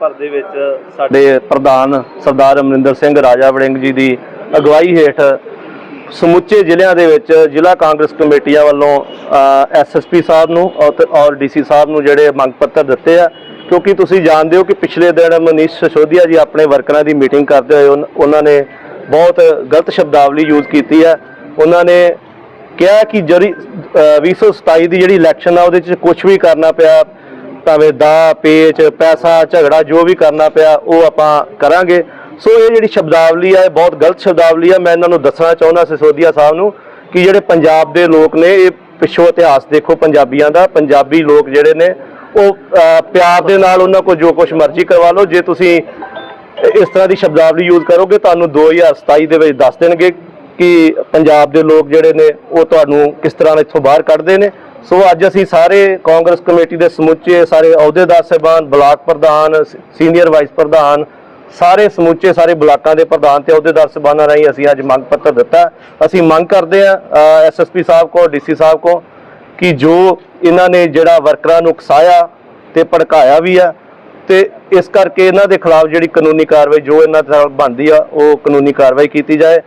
ਭਰ ਦੇ ਵਿੱਚ ਸਾਡੇ ਪ੍ਰਧਾਨ ਸਰਦਾਰ ਅਮਰਿੰਦਰ ਸਿੰਘ ਰਾਜਾ ਵੜਿੰਗ ਜੀ ਦੀ ਅਗਵਾਈ ਹੇਠ ਸਮੁੱਚੇ ਜ਼ਿਲ੍ਹਿਆਂ ਦੇ ਵਿੱਚ ਜ਼ਿਲ੍ਹਾ ਕਾਂਗਰਸ ਕਮੇਟੀਆਂ ਵੱਲੋਂ ਐਸਐਸਪੀ ਸਾਹਿਬ ਨੂੰ ਔਰ ਤੇ- ਔਰ ਡੀਸੀ ਸਾਹਿਬ ਨੂੰ ਜਿਹੜੇ ਮੰਗ ਪੱਤਰ ਦਿੱਤੇ ਆ, ਕਿਉਂਕਿ ਤੁਸੀਂ ਜਾਣਦੇ ਹੋ ਕਿ ਪਿਛਲੇ ਦਿਨ ਮਨੀਸ਼ ਸਿਸੋਦੀਆ ਜੀ ਆਪਣੇ ਵਰਕਰਾਂ ਦੀ ਮੀਟਿੰਗ ਕਰਦੇ ਹੋਏ ਉਹਨਾਂ ਨੇ ਬਹੁਤ ਗਲਤ ਸ਼ਬਦਾਵਲੀ ਯੂਜ਼ ਕੀਤੀ ਹੈ ਉਹਨਾਂ ਨੇ ਕਿਹਾ ਕਿ ਜਿਹੜੀ ਅਹ 2027 ਦੀ ਜਿਹੜੀ ਇਲੈਕਸ਼ਨ ਆ, ਉਹਦੇ 'ਚ ਕੁਝ ਵੀ ਕਰਨਾ ਪਿਆ। ਭਾਵੇਂ ਦਾ, ਪੇਚ, ਪੈਸਾ, ਝਗੜਾ, ਜੋ ਵੀ ਕਰਨਾ ਪਿਆ, ਉਹ ਆਪਾਂ ਕਰਾਂਗੇ। ਸੋ ਇਹ ਜਿਹੜੀ ਸ਼ਬਦਾਵਲੀ ਆ, ਇਹ ਬਹੁਤ ਗਲਤ ਸ਼ਬਦਾਵਲੀ ਆ। ਮੈਂ ਇਹਨਾਂ ਨੂੰ ਦੱਸਣਾ ਚਾਹੁੰਦਾ ਸਿਸੋਦੀਆ ਸਾਹਿਬ ਨੂੰ ਕਿ ਜਿਹੜੇ ਪੰਜਾਬ ਦੇ ਲੋਕ ਨੇ, ਇਹ ਪਿੱਛੋਂ ਇਤਿਹਾਸ ਦੇਖੋ, ਪੰਜਾਬੀਆਂ ਦਾ, ਪੰਜਾਬੀ ਲੋਕ ਜਿਹੜੇ ਨੇ, ਉਹ ਪਿਆਰ ਦੇ ਨਾਲ ਉਹਨਾਂ ਕੋਲ ਜੋ ਕੁਝ ਮਰਜ਼ੀ ਕਰਵਾ ਲਓ। ਜੇ ਤੁਸੀਂ ਇਸ ਤਰ੍ਹਾਂ ਦੀ ਸ਼ਬਦਾਵਲੀ ਯੂਜ਼ ਕਰੋਗੇ, ਤੁਹਾਨੂੰ 2027 ਦੇ ਵਿੱਚ ਦੱਸ ਦੇਣਗੇ ਕਿ ਪੰਜਾਬ ਦੇ ਲੋਕ ਜਿਹੜੇ ਨੇ, ਉਹ ਤੁਹਾਨੂੰ ਕਿਸ ਤਰ੍ਹਾਂ ਇੱਥੋਂ ਬਾਹਰ ਕੱਢਦੇ ਨੇ। ਸੋ ਅੱਜ ਅਸੀਂ ਸਾਰੇ ਕਾਂਗਰਸ ਕਮੇਟੀ ਦੇ ਸਮੁੱਚੇ, ਸਾਰੇ ਅਹੁਦੇਦਾਰ ਸਾਹਿਬਾਨ, ਬਲਾਕ ਪ੍ਰਧਾਨ ਸੀਨੀਅਰ ਵਾਈਸ ਪ੍ਰਧਾਨ, ਸਾਰੇ ਸਮੁੱਚੇ, ਸਾਰੇ ਬਲਾਕਾਂ ਦੇ ਪ੍ਰਧਾਨ ਤੇ ਅਹੁਦੇਦਾਰ ਸਾਹਿਬਾਨਾਂ ਰਾਹੀਂ ਅਸੀਂ ਅੱਜ ਮੰਗ ਪੱਤਰ ਦਿੱਤਾ। ਅਸੀਂ ਮੰਗ ਕਰਦੇ ਆ ਐਸਐਸਪੀ ਸਾਹਿਬ ਕੋ, ਡੀਸੀ ਸਾਹਿਬ ਕੋ, ਕਿ ਜੋ ਇਹਨਾਂ ਨੇ ਜਿਹੜਾ ਵਰਕਰਾਂ ਨੂੰ ਉਕਸਾਇਆ ਤੇ ਭੜਕਾਇਆ ਵੀ ਆ, ਤੇ ਇਸ ਕਰਕੇ ਇਹਨਾਂ ਦੇ ਖਿਲਾਫ ਜਿਹੜੀ ਕਾਨੂੰਨੀ ਕਾਰਵਾਈ ਜੋ ਇਹਨਾਂ ਦੇ ਨਾਲ ਬਣਦੀ ਆ, ਉਹ ਕਾਨੂੰਨੀ ਕਾਰਵਾਈ ਕੀਤੀ ਜਾਏ।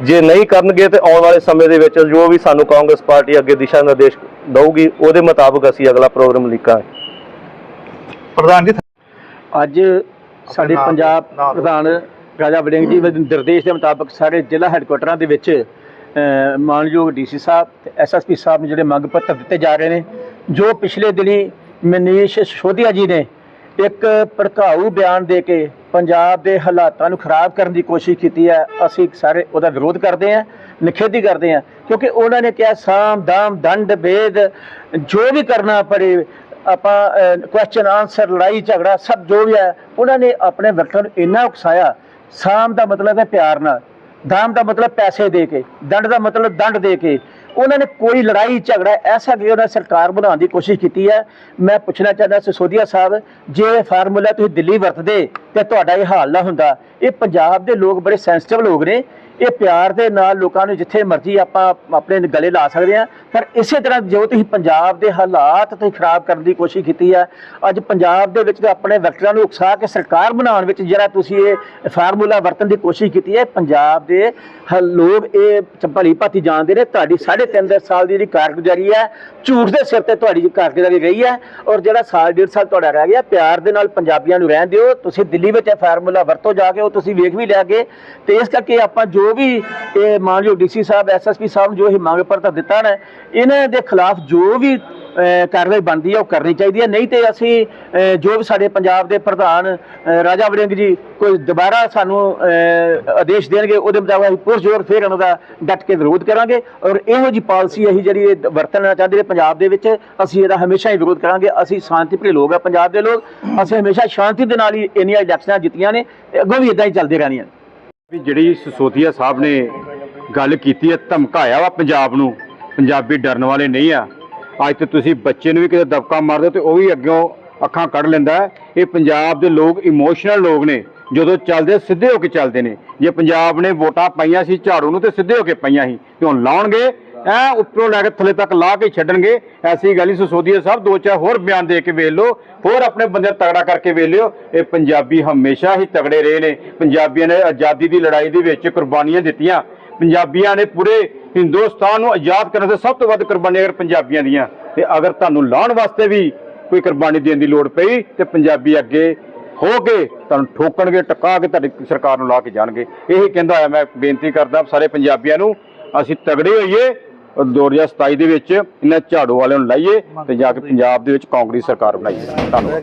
ਜੇ ਨਹੀਂ ਕਰਨਗੇ ਤੇ ਆਉਣ ਵਾਲੇ ਸਮੇਂ ਦੇ ਵਿੱਚ ਜੋ ਵੀ ਸਾਨੂੰ ਕਾਂਗਰਸ ਪਾਰਟੀ ਅੱਗੇ ਦਿਸ਼ਾ ਨਿਰਦੇਸ਼ ਦਊਗੀ ਉਹਦੇ ਮੁਤਾਬਕ ਅਸੀਂ ਅਗਲਾ ਪ੍ਰੋਗਰਾਮ ਲਿਖਾਂਗੇ ਪ੍ਰਧਾਨ ਜੀ ਅੱਜ ਸਾਡੇ ਨਾਮ ਪੰਜਾਬ ਨਾਮ। ਪ੍ਰਧਾਨ ਰਾਜਾ ਵੜਿੰਗ ਜੀ ਦੇ ਨਿਰਦੇਸ਼ ਦੇ ਮੁਤਾਬਕ ਸਾਰੇ ਜ਼ਿਲ੍ਹਾ ਹੈੱਡਕੁਆਟਰਾਂ ਦੇ ਵਿੱਚ ਅ, ਮਾਨਯੋਗ ਡੀਸੀ ਸਾਹਿਬ ਤੇ ਐਸਐਸਪੀ ਸਾਹਿਬ ਨੂੰ ਜਿਹੜੇ ਮੰਗ ਪੱਤਰ ਦਿੱਤੇ ਜਾ ਰਹੇ ਨੇ ਜੋ ਪਿਛਲੇ ਦਿਨੀ ਮਨੀਸ਼ ਸ਼ੋਧਿਆ ਜੀ ਨੇ ਇੱਕ ਭੜਕਾਊ ਬਿਆਨ ਦੇ ਕੇ ਪੰਜਾਬ ਦੇ ਹਾਲਾਤਾਂ ਨੂੰ ਖਰਾਬ ਕਰਨ ਦੀ ਕੋਸ਼ਿਸ਼ ਕੀਤੀ ਹੈ, ਅਸੀਂ ਸਾਰੇ ਉਹਦਾ ਵਿਰੋਧ ਕਰਦੇ ਹਾਂ, ਨਿਖੇਧੀ ਕਰਦੇ ਹਾਂ, ਕਿਉਂਕਿ ਉਹਨਾਂ ਨੇ ਕਿਹਾ ਸਾਮ ਦਾਮ ਦੰਡ ਭੇਦ ਜੋ ਵੀ ਕਰਨਾ ਪੜੇ ਆਪਾਂ ਕੁਐਸਚਨ ਆਨਸਰ ਲੜਾਈ, ਝਗੜਾ ਸਭ ਜੋ ਵੀ ਹੈ, ਉਹਨਾਂ ਨੇ ਆਪਣੇ ਵਰਕਰ ਨੂੰ ਇੰਨਾ ਉਕਸਾਇਆ। ਸਾਮ ਦਾ ਮਤਲਬ ਹੈ ਪਿਆਰ ਨਾਲ। ਦਾਮ ਦਾ ਮਤਲਬ ਪੈਸੇ ਦੇ ਕੇ, ਦੰਡ ਦਾ ਮਤਲਬ ਦੰਡ ਦੇ ਕੇ। ਉਹਨਾਂ ਨੇ ਕੋਈ ਲੜਾਈ, ਝਗੜਾ ਐਸਾ ਕਿ ਉਹਨਾਂ ਸਰਕਾਰ ਬਣਾਉਣ ਦੀ ਕੋਸ਼ਿਸ਼ ਕੀਤੀ ਹੈ। ਮੈਂ ਪੁੱਛਣਾ ਚਾਹੁੰਦਾ ਸਿਸੋਦੀਆ ਸਾਹਿਬ, ਜੇ ਇਹ ਫਾਰਮੂਲਾ ਤੁਸੀਂ ਦਿੱਲੀ ਵਰਤਦੇ ਤੇ ਤੁਹਾਡਾ ਇਹ ਹਾਲ ਨਾ ਹੁੰਦਾ, ਇਹ ਪੰਜਾਬ ਦੇ ਲੋਕ ਬੜੇ ਸੈਂਸਿਟਿਵ ਲੋਕ ਨੇ। ਇਹ ਪਿਆਰ ਦੇ ਨਾਲ ਲੋਕਾਂ ਨੂੰ ਜਿੱਥੇ ਮਰਜ਼ੀ ਆਪਾਂ ਆਪਣੇ ਗਲੇ ਲਾ ਸਕਦੇ ਆ ਪਰ ਇਸੇ ਤਰ੍ਹਾਂ ਜੋ ਤੁਸੀਂ ਪੰਜਾਬ ਦੇ ਹਾਲਾਤ ਤੁਸੀਂ ਖਰਾਬ ਕਰਨ ਦੀ ਕੋਸ਼ਿਸ਼ ਕੀਤੀ ਹੈ ਅੱਜ ਪੰਜਾਬ ਦੇ ਵਿੱਚ ਤਾਂ ਆਪਣੇ ਵਰਕਰਾਂ ਨੂੰ ਉਕਸਾ ਕੇ ਸਰਕਾਰ ਬਣਾਉਣ ਵਿੱਚ ਜਿਹੜਾ ਤੁਸੀਂ ਇਹ ਫਾਰਮੂਲਾ ਵਰਤਣ ਦੀ ਕੋਸ਼ਿਸ਼ ਕੀਤੀ ਹੈ, ਪੰਜਾਬ ਦੇ ਹ- ਲੋਕ ਇਹ ਭਲੀ ਭਾਤੀ ਜਾਣਦੇ ਨੇ, ਤੁਹਾਡੀ 3.5 ਸਾਲ ਦੀ ਜਿਹੜੀ ਕਾਰਗੁਜ਼ਾਰੀ ਹੈ, ਝੂਠ ਦੇ ਸਿਰ ਤੇ ਤੁਹਾਡੀ ਕਾਰਗੁਜ਼ਾਰੀ ਰਹੀ ਹੈ ਔਰ ਜਿਹੜਾ ਸਾਲ ਡੇਢ ਸਾਲ ਤੁਹਾਡਾ ਰਹਿ ਗਿਆ, ਪਿਆਰ ਦੇ ਨਾਲ ਪੰਜਾਬੀਆਂ ਨੂੰ ਰਹਿਣ ਦਿਓ, ਤੁਸੀਂ ਦਿੱਲੀ ਵਿੱਚ ਇਹ ਫਾਰਮੂਲਾ ਵਰਤੋ ਜਾ ਕੇ ਉਹ ਤੁਸੀਂ ਵੇਖ ਵੀ ਲਿਆ ਕੇ ਤੇ ਇਸ ਕਰਕੇ ਆਪਾਂ ਜੋ ਜੋ ਵੀ, ਇਹ ਮਾਨਯੋਗ ਡੀਸੀ ਸਾਹਿਬ ਐਸਐਸਪੀ ਸਾਹਿਬ ਨੂੰ ਜੋ ਇਹ ਮੰਗ ਪੱਤਰ ਦਿੱਤਾ ਨਾ, ਇਹਨਾਂ ਦੇ ਖਿਲਾਫ ਜੋ ਵੀ ਕਾਰਵਾਈ ਬਣਦੀ ਹੈ ਉਹ ਕਰਨੀ ਚਾਹੀਦੀ ਹੈ ਨਹੀਂ ਤੇ ਅਸੀਂ ਜੋ ਵੀ ਸਾਡੇ ਪੰਜਾਬ ਦੇ ਪ੍ਰਧਾਨ ਰਾਜਾ ਵੜਿੰਗ ਜੀ ਕੋਈ ਦੁਬਾਰਾ ਸਾਨੂੰ ਆਦੇਸ਼ ਦੇਣਗੇ, ਉਹਦੇ ਮੁਤਾਬਕ ਅਸੀਂ ਪੁਰਜੋਰ ਫਿਰ ਉਹਨਾਂ ਦਾ ਡਟ ਕੇ ਵਿਰੋਧ ਕਰਾਂਗੇ। ਔਰ ਇਹੋ ਜੀ ਪਾਲਿਸੀ ਅਸੀਂ ਜਿਹੜੀ ਇਹ ਵਰਤਣਾ ਚਾਹੁੰਦੇ ਨੇ ਪੰਜਾਬ ਦੇ ਵਿੱਚ, ਅਸੀਂ ਇਹਦਾ ਹਮੇਸ਼ਾ ਹੀ ਵਿਰੋਧ ਕਰਾਂਗੇ। ਅਸੀਂ ਸ਼ਾਂਤੀਪ੍ਰਿय ਲੋਕ ਆ ਪੰਜਾਬ ਦੇ ਲੋਕ। ਅਸੀਂ ਹਮੇਸ਼ਾ ਸ਼ਾਂਤੀ ਦੇ ਨਾਲ ਹੀ ਇੰਨੀਆਂ ਇਲੈਕਸ਼ਨਾਂ ਜਿੱਤੀਆਂ ਨੇ, ਤੇ ਅੱਗੋਂ ਵੀ ਇਦਾਂ ਹੀ ਚੱਲਦੇ ਰਹਿਣੀਆਂ ਵੀ ਜਿਹੜੀ ਸਿਸੋਦੀਆ ਸਾਹਿਬ ਨੇ ਗੱਲ ਕੀਤੀ ਹੈ, ਧਮਕਾਇਆ ਵਾ ਪੰਜਾਬ ਨੂੰ, ਪੰਜਾਬੀ ਡਰਨ ਵਾਲੇ ਨਹੀਂ ਆ। ਅੱਜ ਤੇ ਤੁਸੀਂ ਬੱਚੇ ਨੂੰ ਵੀ ਕਿਤੇ ਦਬਕਾ ਮਾਰਦੇ ਤੇ ਉਹ ਵੀ ਅੱਗੋਂ ਅੱਖਾਂ ਕੱਢ ਲੈਂਦਾ ਇਹ ਪੰਜਾਬ ਦੇ ਲੋਕ ਇਮੋਸ਼ਨਲ ਲੋਕ ਨੇ, ਜਦੋਂ ਚੱਲਦੇ ਸਿੱਧੇ ਹੋ ਕੇ ਚੱਲਦੇ ਨੇ। ਜੇ ਪੰਜਾਬ ਨੇ ਵੋਟਾਂ ਪਾਈਆਂ ਸੀ ਝਾੜੂ ਨੂੰ ਤੇ ਸਿੱਧੇ ਹੋ ਕੇ ਪਾਈਆਂ ਸੀ, ਤੇ ਹੁਣ ਲਾਉਣਗੇ ਐ ਉੱਪਰੋਂ ਲੈ ਕੇ ਥੱਲੇ ਤੱਕ ਲਾ ਕੇ ਛੱਡਣਗੇ। ਐਸੀ ਗੱਲ ਹੀ ਸਿਸੋਦੀਆ ਸਾਹਿਬ, ਦੋ ਚਾਰ ਹੋਰ ਬਿਆਨ ਦੇ ਕੇ ਵੇਖ ਲਓ। ਹੋਰ ਆਪਣੇ ਬੰਦੇ ਤਗੜਾ ਕਰਕੇ ਵੇਖ ਲਿਓ। ਇਹ ਪੰਜਾਬੀ ਹਮੇਸ਼ਾ ਹੀ ਤਗੜੇ ਰਹੇ ਨੇ। ਪੰਜਾਬੀਆਂ ਨੇ ਆਜ਼ਾਦੀ ਦੀ ਲੜਾਈ ਦੇ ਵਿੱਚ ਕੁਰਬਾਨੀਆਂ ਦਿੱਤੀਆਂ। ਪੰਜਾਬੀਆਂ ਨੇ ਪੂਰੇ ਹਿੰਦੁਸਤਾਨ ਨੂੰ ਆਜ਼ਾਦ ਕਰਨ ਦੇ ਸਭ ਤੋਂ ਵੱਧ ਕੁਰਬਾਨੀਆਂ ਅਗਰ ਪੰਜਾਬੀਆਂ ਦੀਆਂ। ਤੇ ਅਗਰ ਤੁਹਾਨੂੰ ਲਾਉਣ ਵਾਸਤੇ ਵੀ ਕੋਈ ਕੁਰਬਾਨੀ ਦੇਣ ਦੀ ਲੋੜ ਪਈ, ਤੇ ਪੰਜਾਬੀ ਅੱਗੇ ਹੋ ਕੇ ਤੁਹਾਨੂੰ ਠੋਕਣਗੇ, ਟਕਾ ਕੇ ਤੁਹਾਡੀ ਸਰਕਾਰ ਨੂੰ ਲਾ ਕੇ ਜਾਣਗੇ। ਇਹੀ ਕਹਿੰਦਾ ਹੋਇਆ ਮੈਂ ਬੇਨਤੀ ਕਰਦਾ ਸਾਰੇ ਪੰਜਾਬੀਆਂ ਨੂੰ, ਅਸੀਂ ਤਗੜੇ ਹੋਈਏ। 2027 ਦੇ ਵਿੱਚ ਇਹਨਾਂ ਝਾੜੂ ਵਾਲਿਆਂ ਨੂੰ ਲਾਈਏ ਤੇ ਜਾ ਕੇ ਪੰਜਾਬ ਦੇ ਵਿੱਚ ਕਾਂਗਰਸ ਸਰਕਾਰ ਬਣਾਈਏ ਧੰਨਵਾਦ।